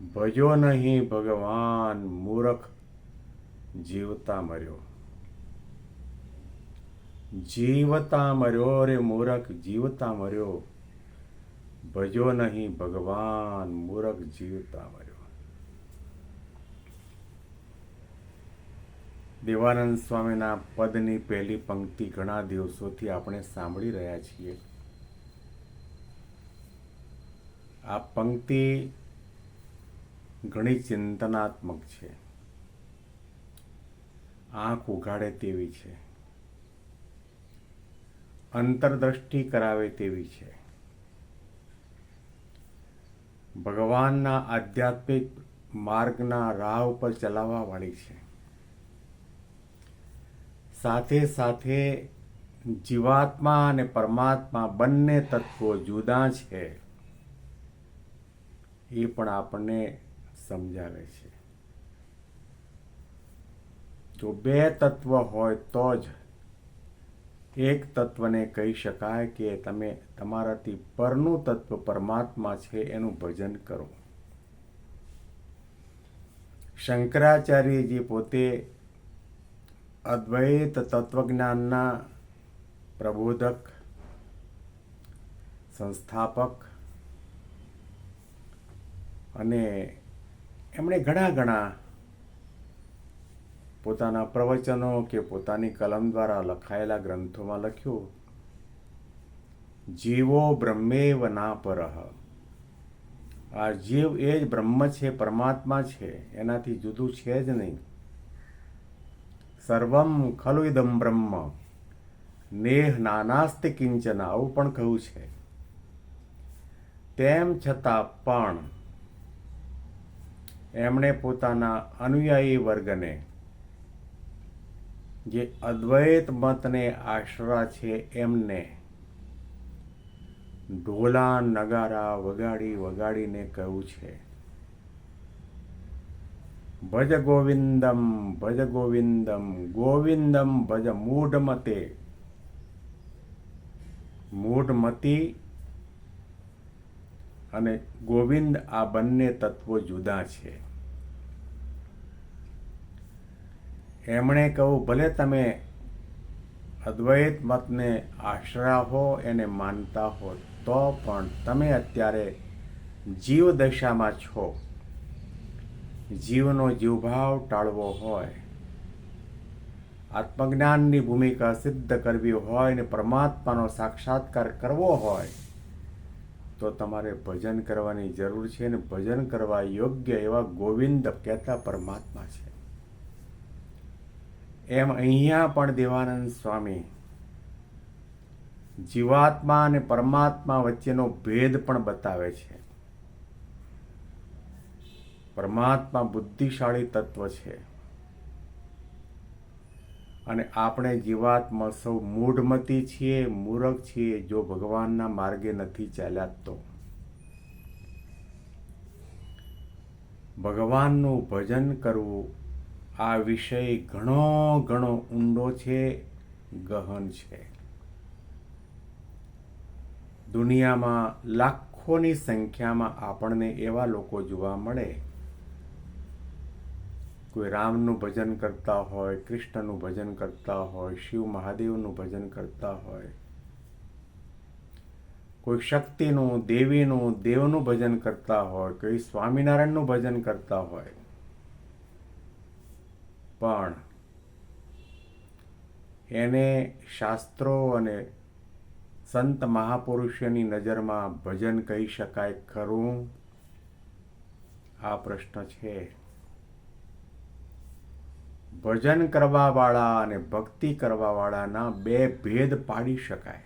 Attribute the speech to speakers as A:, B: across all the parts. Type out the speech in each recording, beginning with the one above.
A: ભજો નહીં, ભગવાન મૂરખ જીવતા મર્યો. જીવતા મર્યો રે મૂરખ, જીવતા મર્યો. ભજો નહીં, ભગવાન મૂરખ જીવતા મર્યો. દેવાનંદ સ્વામીના પદની પહેલી પંક્તિ ઘણા દિવસોથી આપણે સાંભળી રહ્યા છીએ. આ પંક્તિ ઘણી ચિંતનાત્મક છે. આંખ ઉઘાડે તેવી છે. અંતરદ્રષ્ટિ કરાવે તેવી છે. ભગવાનના આધ્યાત્મિક માર્ગના રાહ ઉપર ચલાવવા વાળી છે. સાથે સાથે જીવાત્મા અને પરમાત્મા બંને તત્વો જુદા છે. એ પણ આપણને સમજાવે છે. જો બે તત્વ હોય તો જ એક તત્વને કહી શકાય કે તમે તમારાથી પરનું તત્વ પરમાત્મા છે એનું ભજન કરો. શંકરાચાર્યજી પોતે અદ્વૈત તત્વજ્ઞાનના પ્રબોધક, સંસ્થાપક અને એમણે ઘણા ઘણા પોતાના પ્રવચનો કે પોતાની કલમ દ્વારા લખાયેલા ગ્રંથોમાં લખ્યું. જીવો બ્રહ્મેવ ના પરહ આ જીવ એ જ બ્રહ્મ છે, પરમાત્મા છે, એનાથી જુદું છે જ નહીં. સર્વમ ખલુ ઇદમ બ્રહ્મ. નેહ નાનાસ્તિ કિંચન. આવું પણ કહ્યું છે. તેમ છતાં પણ એમણે પોતાના અનુયાયી વર્ગને, જે અદ્વૈત મતને આશરા છે, એમને ઢોલા નગારા વગાડી વગાડીને કહ્યું છે. ભજ ગોવિંદમ ભજ ગોવિંદમ ગોવિંદમ ભજ મૂઢમતે. મૂઢમતી અને ગોવિંદ આ બંને તત્વો જુદા છે. એમણે કહું ભલે તમે અદ્વૈત મતને આશરા હો, એને માનતા હો, તો પણ તમે અત્યારે જીવ દશામાં છો. જીવનો જીવભાવ ટાળવો હોય. આત્મજ્ઞાનની ભૂમિકા સિદ્ધ કરવી હોય ને પરમાત્માનો સાક્ષાત્કાર કરવો હોય, તો તમારે ભજન કરવાની જરૂર છે ને ભજન કરવા યોગ્ય એવા ગોવિંદ કહેતા પરમાત્મા છે. એમ અહીંયા પણ દેવાનંદ સ્વામી જીવાત્મા અને પરમાત્મા વચ્ચેનો ભેદ પણ બતાવે છે. પરમાત્મા બુદ્ધિશાળી તત્વ છે. અને આપણે જીવાત્મા સૌ મૂઢમતી છીએ, મૂરખ છીએ, જો ભગવાનના માર્ગે નથી ચાલ્યા તો. ભગવાનનું ભજન કરવું આ વિષય ઘણો ઘણો ઊંડો છે, ગહન છે. દુનિયામાં લાખોની સંખ્યામાં આપણને એવા લોકો જોવા મળે. કોઈ રામનું ભજન કરતા હોય, કૃષ્ણનું ભજન કરતા હોય, શિવ મહાદેવનું ભજન કરતા હોય. કોઈ શક્તિનું, દેવીનું, દેવનું ભજન કરતા હોય, કોઈ સ્વામિનારાયણનું ભજન કરતા હોય. પણ એને શાસ્ત્રો અને સંત મહાપુરુષોની નજરમાં ભજન કહી શકાય ખરું? આ પ્રશ્ન છે. ભજન કરવાવાળા અને ભક્તિ કરવાવાળાના બે ભેદ પાડી શકાય.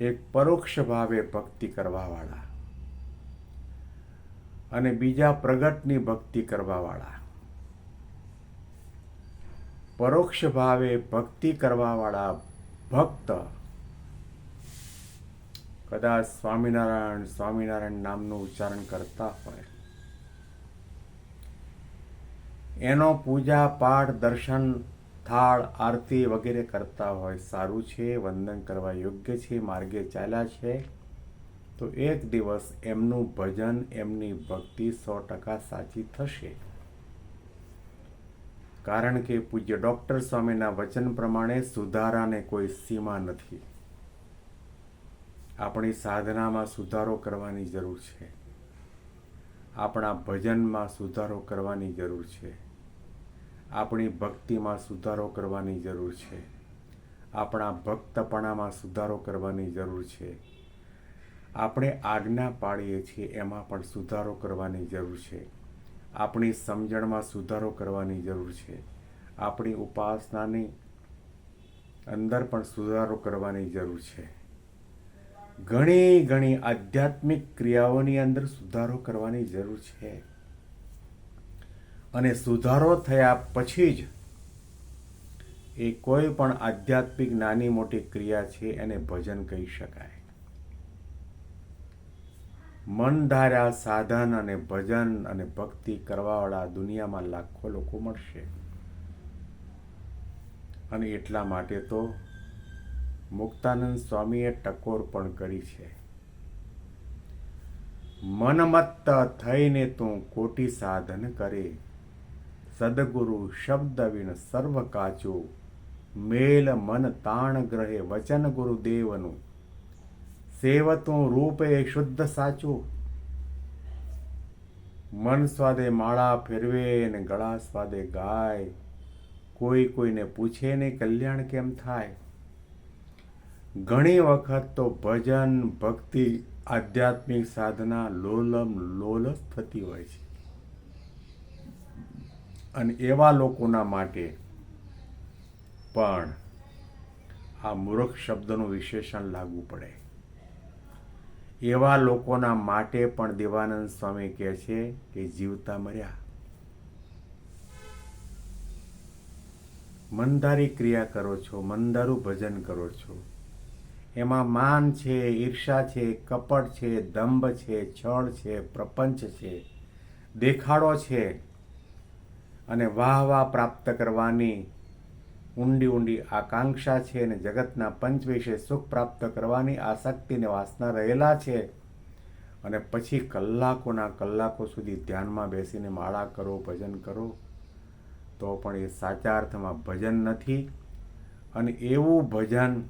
A: એક પરોક્ષ ભાવે ભક્તિ કરવાવાળા અને બીજા પ્રગટની ભક્તિ કરવાવાળા. પરોક્ષ ભાવે ભક્તિ કરવાવાળા ભક્ત. કદાચ સ્વામિનારાયણ સ્વામિનારાયણ નામનું ઉચ્ચારણ કરતા હોય. એનો પૂજા, પાઠ, દર્શન, થાળ, આરતી વગેરે કરતા હોય. સારું છે, વંદન કરવા યોગ્ય છે, માર્ગે ચાલ્યા છે. તો એક દિવસ એમનું ભજન, એમની ભક્તિ સો ટકા સાચી થશે. કારણ કે પૂજ્ય ડૉક્ટર સ્વામીના વચન પ્રમાણે સુધારાને કોઈ સીમા નથી. આપણી સાધનામાં સુધારો કરવાની જરૂર છે. આપણા ભજનમાં સુધારો કરવાની જરૂર છે. આપણી ભક્તિમાં સુધારો કરવાની જરૂર છે. આપણા ભક્તપણામાં સુધારો કરવાની જરૂર છે. આપણે આજ્ઞા પાડીએ છીએ એમાં પણ સુધારો કરવાની જરૂર છે. આપણી સમજણમાં સુધારો કરવાની જરૂર છે. આપણી ઉપાસનાની અંદર પણ સુધારો કરવાની જરૂર છે. ઘણી ઘણી આધ્યાત્મિક ક્રિયાઓની અંદર સુધારો કરવાની જરૂર છે. અને સુધારો થયા પછી જ એ કોઈ પણ આધ્યાત્મિક નાની મોટી ક્રિયા છે એને ભજન કહી શકાય. મન ધાર્યા સાધન અને ભજન અને ભક્તિ કરવાવાળા દુનિયામાં લાખો લોકો મળશે. અને એટલા માટે તો મુક્તાનંદ સ્વામીએ ટકોર પણ કરી છે. મનમત્ત થઈને તું કોટી સાધન કરે. સદગુરુ શબ્દ વિણ સર્વ કાચું. મેલ મન તાણ ગ્રહે વચન ગુરુદેવનું. સેવતું રૂપે શુદ્ધ સાચું. મન સ્વાદે માળા ફેરવે ને ગળા સ્વાદે ગાય. કોઈ કોઈને પૂછે ને કલ્યાણ કેમ થાય? ઘણી વખત તો ભજન, ભક્તિ, આધ્યાત્મિક સાધના લોલમ લોલસ થતી હોય છે. અને એવા લોકોના માટે પણ આ મૂર્ખ શબ્દનું વિશેષણ લાગુ પડે. એવા લોકોના માટે પણ દેવાનંદ સ્વામી કહે છે કે જીવતા મર્યા. મંદારી ક્રિયા કરો છો, મંદારું ભજન કરો છો. એમાં માન છે, ઈર્ષા છે, કપટ છે, દંભ છે, છળ છે, પ્રપંચ છે, દેખાડો છે. અને વાહ વાહ પ્રાપ્ત કરવાની ઊંડી ઊંડી આકાંક્ષા છે અને જગતના પંચ વિશે સુખ પ્રાપ્ત કરવાની આસક્તિને વાસના રહેલા છે. અને પછી કલાકોના કલાકો સુધી ધ્યાનમાં બેસીને માળા કરો, ભજન કરો, તો પણ એ સાચા અર્થમાં ભજન નથી. અને એવું ભજન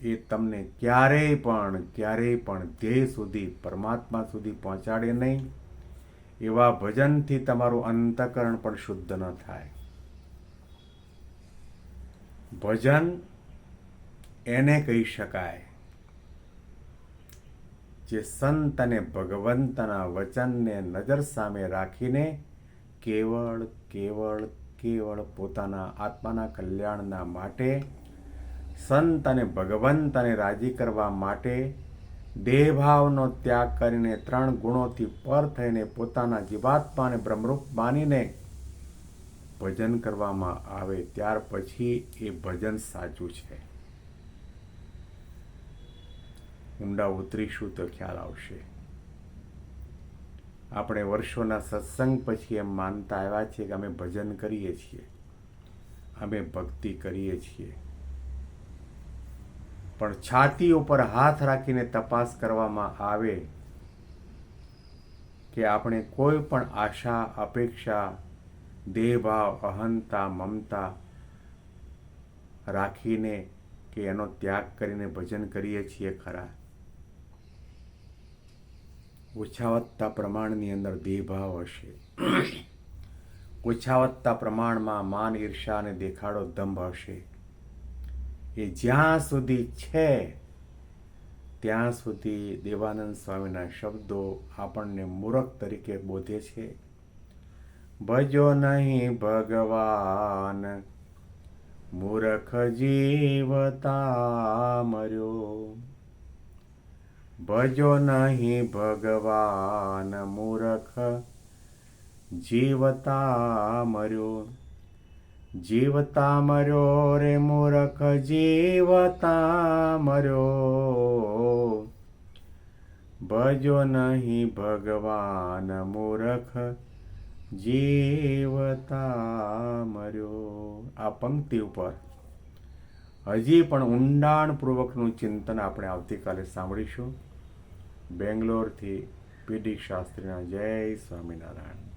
A: એ તમને ક્યારેય પણ ક્યારેય પણ ધ્યેય સુધી, પરમાત્મા સુધી પહોંચાડે નહીં. એવા ભજનથી તમારું અંતકરણ પણ શુદ્ધ ન થાય. ભજન એને કહી શકાય. જે સંત અને ભગવંતના વચનને નજર સામે રાખીને કેવળ કેવળ કેવળ પોતાના આત્માના કલ્યાણના માટે, સંત અને ભગવંતને રાજી કરવા માટે દેહભાવનો ત્યાગ કરીને ત્રણ ગુણોથી પર થઈને પોતાના જીવાત્માને બ્રહ્મરૂપ માનીને ભજન કરવામાં આવે ત્યાર પછી એ ભજન સાચું છે. ઊંડા ઉતરીશું તો ખ્યાલ આવશે. આપણે વર્ષોના સત્સંગ પછી એમ માનતા આવ્યા છીએ કે અમે ભજન કરીએ છીએ. અમે ભક્તિ કરીએ છીએ. પણ છાતી ઉપર હાથ રાખીને તપાસ કરવામાં આવે કે આપણે કોઈ પણ આશા, અપેક્ષા દેહભાવ અહંતા મમતા રાખીને કે એનો ત્યાગ કરીને ભજન કરીએ છીએ ખરા. ઓછાવત્તા પ્રમાણની અંદર દેહભાવ હશે. ઓછાવત્તા પ્રમાણમાં માન ઈર્ષા અને દેખાડો દંભ હશે. એ જ્યાં સુધી છે, ત્યાં સુધી દેવાનંદ સ્વામીના શબ્દો આપણને મૂરખ તરીકે બોધે છે. ભજો નહીં ભગવાન. મૂર્ખ જીવતા મર્યો. ભજો નહીં ભગવાન, મૂરખ જીવતા મર્યો. જીવતા મર્યો રે મૂરખ જીવતા મર્યો. ભજો નહીં ભગવાન, મૂરખ જીવતા મર્યો. આ પંક્તિ ઉપર હજી પણ ઊંડાણપૂર્વકનું ચિંતન આપણે આવતીકાલે સાંભળીશું. બેંગ્લોરથી પીડી શાસ્ત્રીના જય સ્વામિનારાયણ.